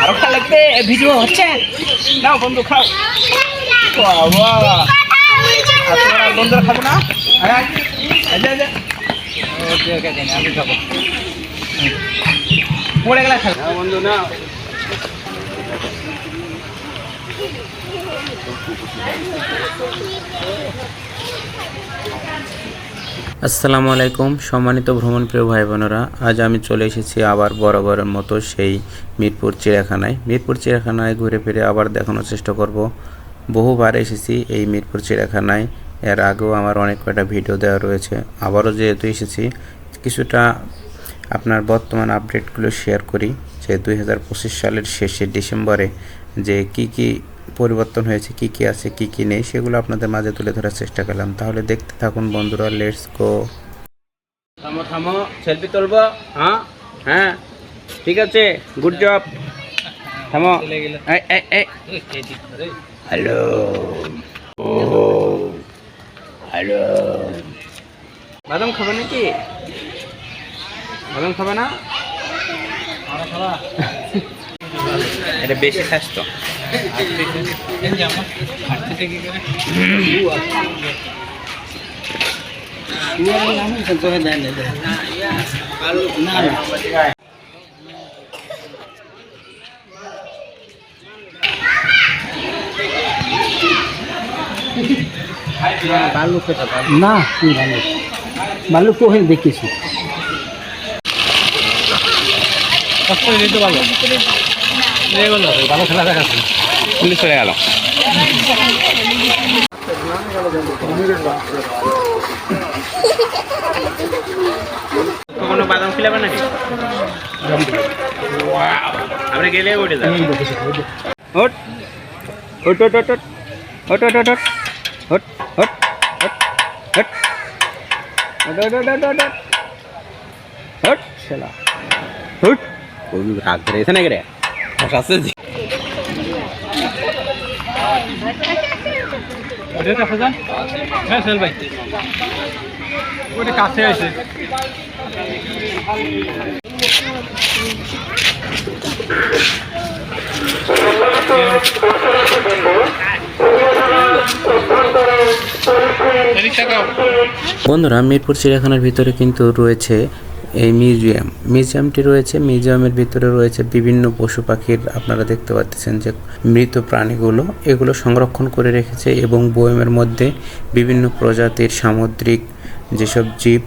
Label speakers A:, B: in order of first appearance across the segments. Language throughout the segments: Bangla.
A: আরবটা লাগবে ভিডিও হচ্ছে। না বন্ধু, খাও। আপনারা বন্ধুরা খাব না? হ্যাঁ, ওকে ওকে আমি যাব পড়ে গেলে খাব। বন্ধু না
B: আসসালামু আলাইকুম, সম্মানিত ভ্রমণপ্রিয় ভাই বোনেরা আজ আমি চলে এসেছি আবার বরাবরের মতো সেই মিরপুর চিড়িয়াখানায়। মিরপুর চিড়িয়াখানায় ঘুরে ফিরে আবার দেখানোর চেষ্টা করব। বহুবার এসেছি এই মিরপুর চিড়িয়াখানায়। এর আগেও আমার অনেক কয়টা ভিডিও দেওয়া রয়েছে। আবারও যেহেতু এসেছি, কিছুটা আপনার বর্তমান আপডেটগুলো শেয়ার করি যে দুই হাজার পঁচিশ সালের শেষে ডিসেম্বরে যে কি কি পরিবর্তন হয়েছে কি কি আছে কি কি নেই সেগুলো আপনাদের মাঝে তুলে ধরার চেষ্টা করলাম। তাহলে দেখতে থাকুন বন্ধুরা লেটস গো
A: থামো থামো সেলফি তুলবো হ্যাঁ? হ্যাঁ। ঠিক আছে গুড জব থামো। এই, এই, এই। হ্যালো ও হ্যালো বাদাম খাবে নাকি? বাদাম খাবে না? এটা বেশি খাস তো
C: না ভালুক তো দেখেছি। ভালো। খেলা দেখাচ্ছে
A: পুলিশ চলে গেল কোনো বাদাম খিলাবে নাকি আমরা গেলে উঠে যাব ওট ওট ওট ওট ওট ওট ওট ওট ওট ওট ওট ওট ওট ওট ওট ওট ওট ওট ওট শালা ওট ওই রাগ ধরে এসে নাকি রে আছে
C: যান হ্যাঁ সেল ভাই। ওটা কাছে আছে।
B: বন্ধুরা মিরপুর চিড়িয়াখানার ভিতরে কিন্তু রয়েছে এই মিউজিয়াম। মিউজিয়ামটি রয়েছে, মিউজিয়ামের ভিতরে রয়েছে বিভিন্ন পশু পাখির, আপনারা দেখতে পাচ্ছেন যে মৃত প্রাণীগুলো, এগুলো সংরক্ষণ করে রেখেছে এবং বয়মের মধ্যে বিভিন্ন প্রজাতির সামুদ্রিক যেসব জীব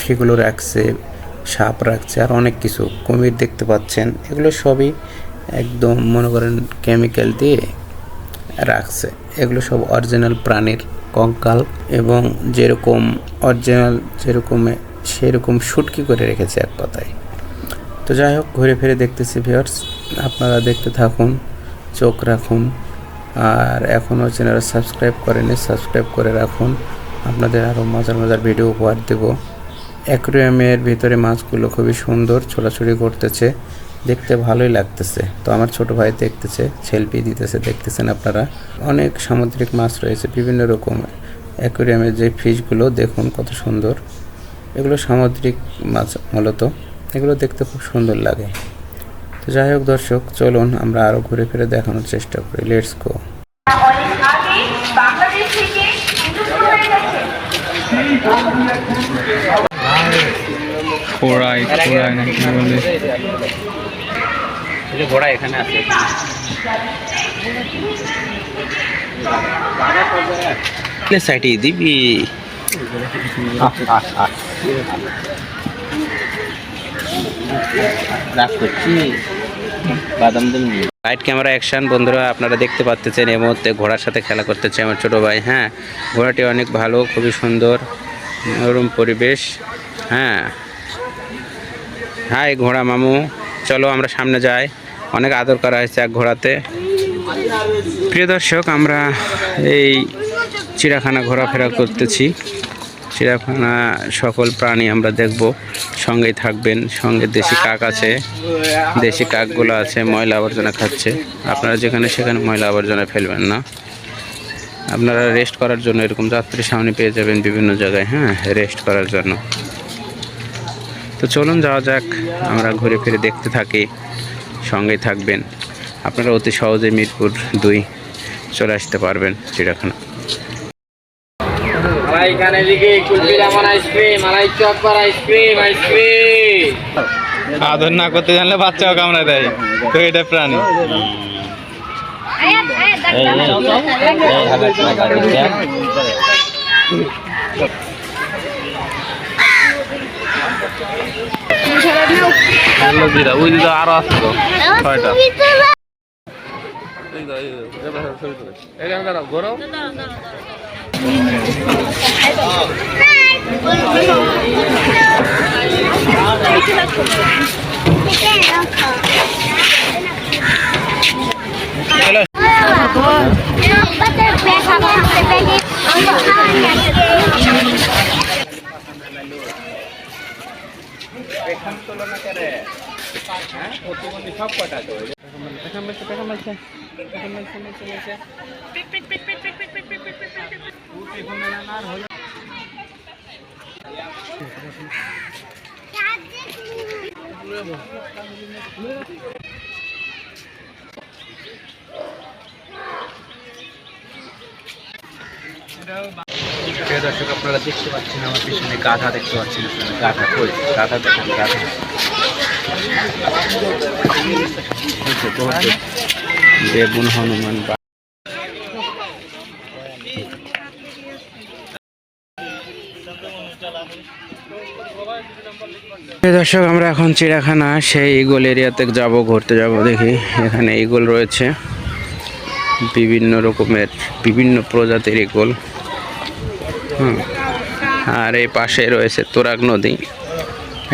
B: সেগুলো রাখছে সাপ রাখছে আর অনেক কিছু। কুমির দেখতে পাচ্ছেন, এগুলো সবই একদম মনে করেন কেমিক্যাল দিয়ে রাখছে। এগুলো সব অরিজিনাল প্রাণীর কঙ্কাল এবং যেরকম অরিজিনাল যেরকম সেরকম শুটকি করে রেখেছে এক কথায় তো যাই হোক, ঘুরে ফিরে দেখতেছি ভিউয়ার্স আপনারা দেখতে থাকুন, চোখ রাখুন, আর এখনও চ্যানেল সাবস্ক্রাইব করেনি সাবস্ক্রাইব করে রাখুন। আপনাদের আরও মজার মজার ভিডিও উপহার দেব। অ্যাকুরিয়ামের ভিতরে মাছগুলো খুবই সুন্দর ছোটাছুটি করতেছে, দেখতে ভালোই লাগতেছে। তো আমার ছোট ভাই দেখতেছে সেলফি দিতেছে, দেখতেছেন আপনারা। অনেক সামুদ্রিক মাছ রয়েছে, বিভিন্ন রকম। অ্যাকুরিয়ামের যে ফিশগুলো দেখুন কত সুন্দর। এগুলো সামুদ্রিক মাছ মূলত। এগুলো দেখতে খুব সুন্দর লাগে। তো যাই হোক দর্শক চলুন আমরা আরও ঘুরে ফিরে দেখানোর চেষ্টা করি। লেটস গো
D: অনেক আগে বাংলাদেশ থেকে বিলুপ্ত গেছে
C: খোড়াই খোড়াই নাকি বলে?
A: ঘোড়া এখানে আছে। সাইডে দিবি। দিন লাইট ক্যামেরা অ্যাকশন বন্ধুরা, আপনারা দেখতে পাচ্ছেন এই মুহূর্তে ঘোড়ার সাথে খেলা করতেছে আমার ছোট ভাই। হ্যাঁ ঘোড়াটি অনেক ভালো, খুবই সুন্দর নরম পরিবেশ। হ্যাঁ। হাই ঘোড়া মামু। চলো, আমরা সামনে যাই। অনেক আদর করা হয়েছে এক ঘোড়াতে। প্রিয় দর্শক, আমরা এই চিড়াখানা ঘোরাফেরা করতেছি। চিড়াখানা সকল প্রাণী আমরা দেখব। সঙ্গেই থাকবেন, সঙ্গে দেশি কাক আছে, দেশি কাকগুলো আছে, ময়লা আবর্জনা খাচ্ছে। আপনারা যেখানে সেখানে ময়লা আবর্জনা ফেলবেন না। আপনারা রেস্ট করার জন্য এরকম যাত্রী সামনে পেয়ে যাবেন বিভিন্ন জায়গায় হ্যাঁ রেস্ট করার জন্য। তো চলুন যাওয়া যাক, আমরা ঘুরে ফিরে দেখতে থাকি,
B: সঙ্গেই থাকবেন। আপনারা অতি সহজে মিরপুর দুই চলে আসতে পারবেন, চিড়িয়াখানা।
A: মালাই খানে লিখে কুলফি জামান ice cream malai chocobar ice cream ice cream
E: আদর না করতে জানলে বাচ্চাও কামড়ে দেয় তো এটা প্রাণী ওই দিদা আরও আসতো ছয়টা
B: প্রিয় দর্শক, আপনারা দেখতে পাচ্ছেন আমার পিছনে গাধা দেখতে পাচ্ছেন গাধা, কই? গাধা দেখেন গাধা। দেবুন হনুমান দর্শক, আমরা এখন চিড়িয়াখানা, সেই ইগল এরিয়াতে যাব, ঘুরতে যাব, দেখি। এখানে ইগল রয়েছে। বিভিন্ন রকমের, বিভিন্ন প্রজাতির ইগল হুম। আর এই পাশে রয়েছে তোরাগ নদী।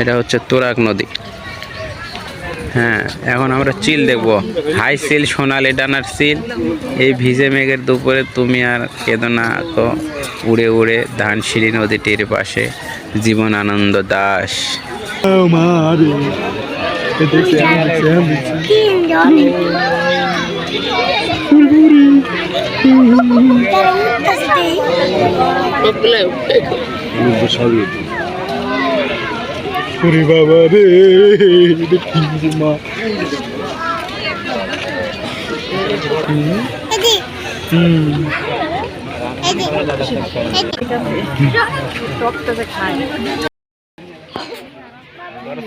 B: এটা হচ্ছে তোরাগ নদী। হ্যাঁ এখন আমরা চিল দেখব। হাই সিল সোনালি ডানার সিল এই ভিজে মেঘের দুপুরে তুমি আর কেঁদো না উড়ে উড়ে ধানসিঁড়ি নদীটির পাশে জীবন আনন্দ দাস।
F: এই দেখি না কই দুলতা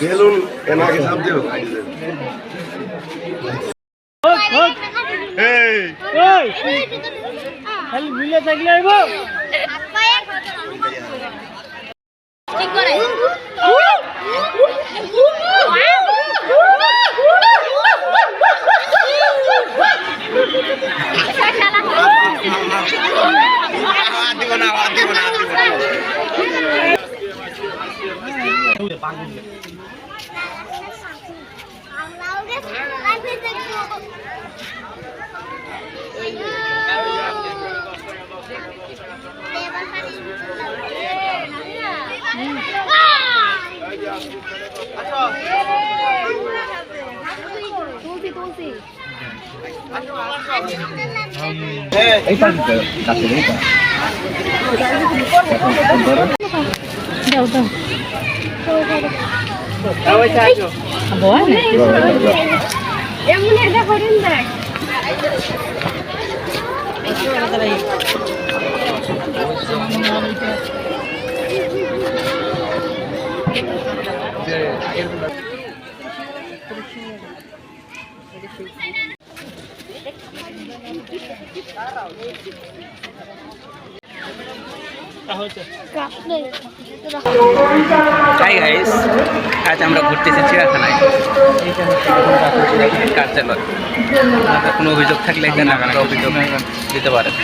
F: দেখো হাই কত বড় এই দেখো তুমি দেখো বেলুন এনাকে সাপ দেও
G: Agora? É a mulher da Corindá. Thank you.
B: Hi guys আজ আমরা ঘুরতে চিড়িয়াখানায়। এইটা হচ্ছে কার্যালয় কোনো অভিযোগ থাকলে এখানে আপনারা অভিযোগ দিতে পারেন।